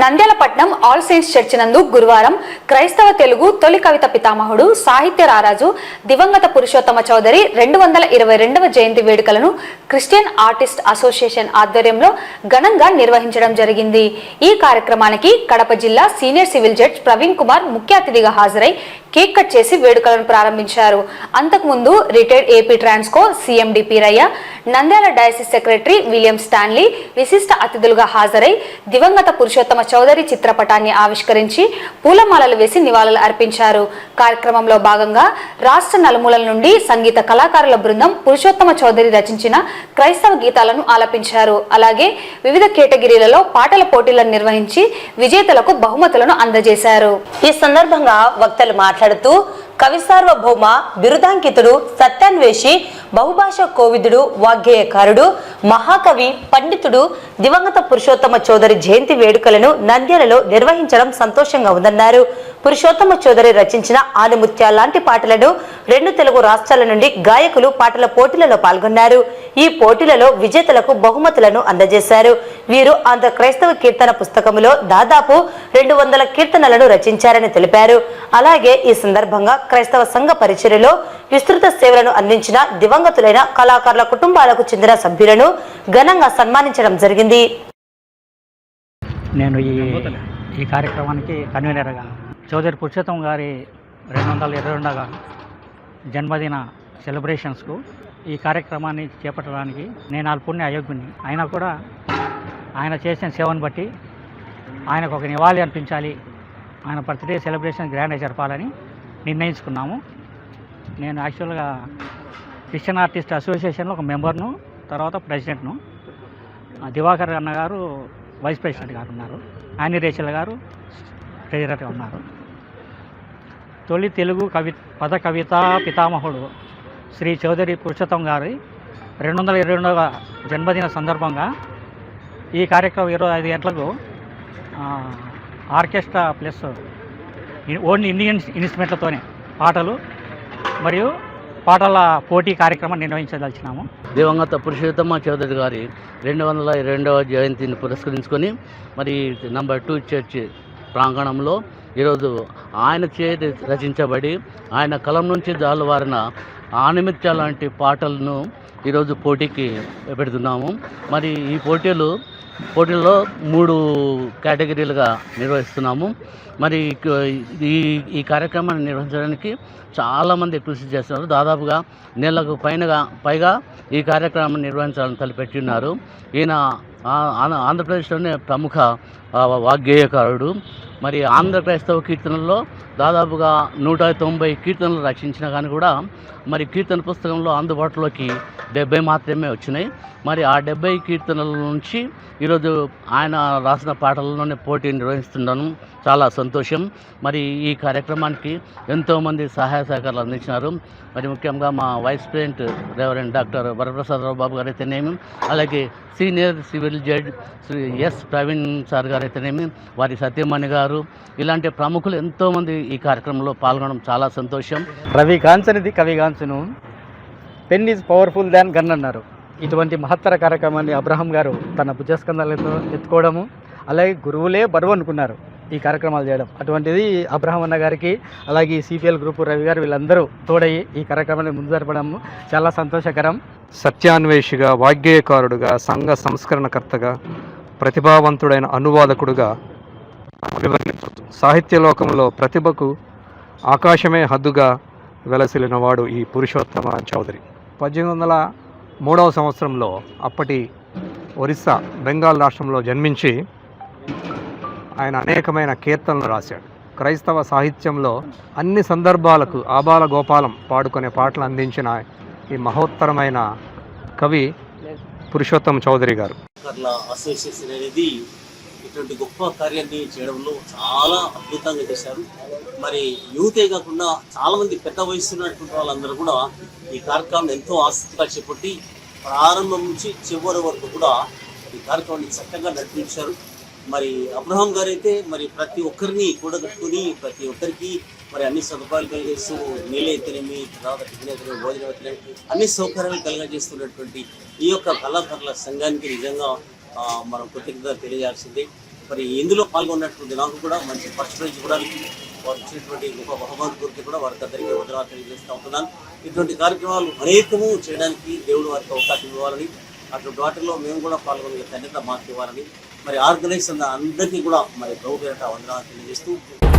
Nandyalapatnam all saints church నందు గురువారం క్రైస్తవ తెలుగు తొలి కవిత పితామహుడు సాహిత్య రారాజు దివంగత పురుషోత్తమ చౌదరి రెండు వందల ఇరవై రెండవ జయంతి వేడుకలను క్రిస్టియన్ ఆర్టిస్ట్ అసోసియేషన్ ఆధ్వర్యంలో ఘనంగా నిర్వహించడం జరిగింది. ఈ కార్యక్రమానికి కడప జిల్లా senior civil judge Praveen Kumar ముఖ్య అతిథిగా హాజరై కేక్ కట్ చేసి వేడుకలను ప్రారంభించారు. అంతకుముందు retired AP Transco CM DP రయ్య Nandyal diocese secretary William Stanley విశిష్ట అతిథులుగా హాజరై దివంగత పురుషోత్తమ చౌదరి చిత్రపటాన్ని ఆవిష్కరించి పూలమాలలు వేసి నివాళులు అర్పించారు. కార్యక్రమంలో భాగంగా రాష్ట్ర నలుమూలల నుండి సంగీత కళాకారుల బృందం పురుషోత్తమ చౌదరి రచించిన క్రైస్తవ గీతాలను ఆలపించారు. అలాగే వివిధ కేటగిరీలలో పాటల పోటీలను నిర్వహించి విజేతలకు బహుమతులను అందజేశారు. ఈ సందర్భంగా వక్తలు మాట్లాడుతూ కవి సార్వభౌమ బిరుదాంకితుడు సత్యాన్వేషి బహుభాష కోవిదుడు వాగ్గేయకారుడు మహాకవి పండితుడు దివంగత పురుషోత్తమ చౌదరి జయంతి వేడుకలను నంద్యాలలో నిర్వహించడం సంతోషంగా ఉందన్నారు. పురుషోత్తమ చౌదరి రచించిన ఆనిముత్యాల లాంటి పాటలను రెండు తెలుగు రాష్ట్రాల నుండి గాయకులు పాటల పోటీలలో పాల్గొన్నారు. ఈ పోటీలలో విజేతలకు బహుమతులను అందజేశారు. వీరు ఆంధ్ర క్రైస్తవ కీర్తన పుస్తకములో దాదాపు రెండు వందల కీర్తనలను రచించారని తెలిపారు. అలాగే ఈ సందర్భంగా క్రైస్తవ సంఘ పరిచర్యలో విస్తృత సేవలను అందించిన దివంగతులైన కళాకారుల కుటుంబాలకు చెందిన సభ్యులను ఘనంగా సన్మానించడం జరిగింది. నేను ఈ ఈ కార్యక్రమానికి కన్వీనర్గా చౌదరి పురుషోత్తం గారి రెండు వందల ఇరవై రెండవ జన్మదిన సెలబ్రేషన్స్కు ఈ కార్యక్రమాన్ని చేపట్టడానికి నేను అల్పుణ్ణి అయోగ్యుని. అయినా కూడా ఆయన చేసిన సేవను బట్టి ఆయనకు ఒక నివాళి అర్పించాలి. ఆయన బర్త్డే సెలబ్రేషన్ గ్రాండ్గా జరపాలని నిర్ణయించుకున్నాము. నేను యాక్చువల్గా క్రిస్టియన్ ఆర్టిస్ట్ అసోసియేషన్లో ఒక మెంబర్ను తర్వాత ప్రెసిడెంట్ను దివాకర్ అన్న గారు వైస్ ప్రెసిడెంట్ గారు ఉన్నారు. ఆని రేచల్ గారు ట్రెజరర్గా ఉన్నారు. తొలి తెలుగు కవి పద కవిత పితామహుడు శ్రీ చౌదరి పురుషోత్తం గారి రెండు వందల ఇరవై రెండవ జన్మదిన సందర్భంగా ఈ కార్యక్రమం ఇరవై ఐదు గంటలకు ఆర్కెస్ట్రా ప్లస్ ఓన్లీ ఇండియన్ ఇన్స్ట్రుమెంట్లతోనే పాటలు మరియు పాటల పోటీ కార్యక్రమం నిర్వహించదలిచినాము. దివంగత పురుషోత్తమ చౌదరి గారి రెండు వందల రెండవ జయంతిని పురస్కరించుకొని మరి నంబర్ టూ చర్చ్ ప్రాంగణంలో ఈరోజు ఆయన చే రచించబడి ఆయన కలం నుంచి జాలువారిన ఆనిమిత్య లాంటి పాటలను ఈరోజు పోటీకి పెడుతున్నాము. మరి ఈ పోటీలు పోటీల్లో మూడు కేటగిరీలుగా నిర్వహిస్తున్నాము. మరి ఈ ఈ కార్యక్రమాన్ని నిర్వహించడానికి చాలామంది కృషి చేస్తున్నారు. దాదాపుగా నెలకు పైనగా పైగా ఈ కార్యక్రమాన్ని నిర్వహించాలని తలపెట్టి ఉన్నారు ఈయన ఆంధ్రప్రదేశ్లోనే ప్రముఖ వాగ్గేయకారుడు. మరి ఆంధ్ర క్రైస్తవ కీర్తనల్లో దాదాపుగా నూట తొంభై కీర్తనలు రచించిన కానీ కూడా మరి కీర్తన పుస్తకంలో అందుబాటులోకి డెబ్బై మాత్రమే వచ్చినాయి. మరి ఆ డెబ్బై కీర్తనల నుంచి ఈరోజు ఆయన రాసిన పాటలలోనే పోటీ నిర్వహిస్తున్నాను చాలా సంతోషం. మరి ఈ కార్యక్రమానికి ఎంతోమంది సహాయ సహకారాలు అందించినారు. మరి ముఖ్యంగా మా vice president reverend doctor Varaprasadarao Babu గారు అయితేనేమి అలాగే senior civil judge Shri S Praveen sir గారు అయితేనేమి వారి సత్యమణి గారు ఇలాంటి ప్రముఖులు ఎంతోమంది ఈ కార్యక్రమంలో పాల్గొనడం చాలా సంతోషం. రవి కాంచనిది కవి కాంచను pen is powerful than gun అన్నారు. ఇటువంటి మహత్తర కార్యక్రమాన్ని అబ్రహం గారు తన భుజస్కంధాలతో ఎత్తుకోవడము అలాగే గురువులే బరువు అనుకున్నారు ఈ కార్యక్రమాలు చేయడం. అటువంటిది అబ్రహం అన్న గారికి అలాగే సిపిఎల్ గ్రూప్ రవి గారు వీళ్ళందరూ తోడయి ఈ కార్యక్రమాన్ని ముందు జరపడము చాలా సంతోషకరం. సత్యాన్వేషిగా వాగ్గేయకారుడుగా సంఘ సంస్కరణకర్తగా ప్రతిభావంతుడైన అనువాదకుడుగా సాహిత్య లోకంలో ప్రతిభకు ఆకాశమే హద్దుగా వెలసిలినవాడు ఈ పురుషోత్తమ చౌదరి. పద్దెనిమిది వందల మూడవ సంవత్సరంలో అప్పటి ఒరిస్సా బెంగాల్ రాష్ట్రంలో జన్మించి ఆయన అనేకమైన కీర్తనలు రాశాడు. క్రైస్తవ సాహిత్యంలో అన్ని సందర్భాలకు ఆబాల గోపాలం పాడుకునే పాటలు అందించిన ఈ మహోత్తరమైన కవి పురుషోత్తమ చౌదరి గారు. అసోసియేషన్ అనేది ఇటువంటి గొప్ప కార్యాన్ని చేయడంలో చాలా అద్భుతంగా చేశారు. మరి యూతే కాకుండా చాలా మంది పెద్ద వయసు ఉన్నటువంటి వాళ్ళందరూ కూడా ఈ కార్యక్రమం ఎంతో ఆసక్తిగా చేపట్టి ప్రారంభం నుంచి చివరి వరకు కూడా ఈ కార్యక్రమాన్ని చక్కగా నడిపించారు. మరి అబ్రహం గారు అయితే మరి ప్రతి ఒక్కరిని కూడగట్టుకుని ప్రతి ఒక్కరికి మరి అన్ని సదుపాయాలు కలిగేస్తూ నీళ్ళు అయితేనేమి తర్వాత టిఫిన్ అయితేనేమి భోజనం అయితేనేమి అన్ని సౌకర్యాలు కలిగజేస్తున్నటువంటి ఈ యొక్క కళాకారుల సంఘానికి నిజంగా మనం కృతజ్ఞత తెలియజేయాల్సిందే. మరి ఇందులో పాల్గొన్నటువంటి నాకు కూడా మంచి ఫస్ట్ ప్రైజ్ కూడా వారు ఇచ్చినటువంటి గొప్ప బహుమతి గురించి కూడా వారికి అందరికీ వందనాలు తెలియజేస్తూ ఉంటున్నాను. ఇటువంటి కార్యక్రమాలు అనేకము చేయడానికి దేవుడు వారికి అవకాశం ఇవ్వాలని అటువంటి వాటిలో మేము కూడా పాల్గొనే ధన్యత మాకు ఇవ్వాలని మరి ఆర్గనైజ్ అందరికీ కూడా మరి గౌరవ వందనాలు తెలియజేస్తూ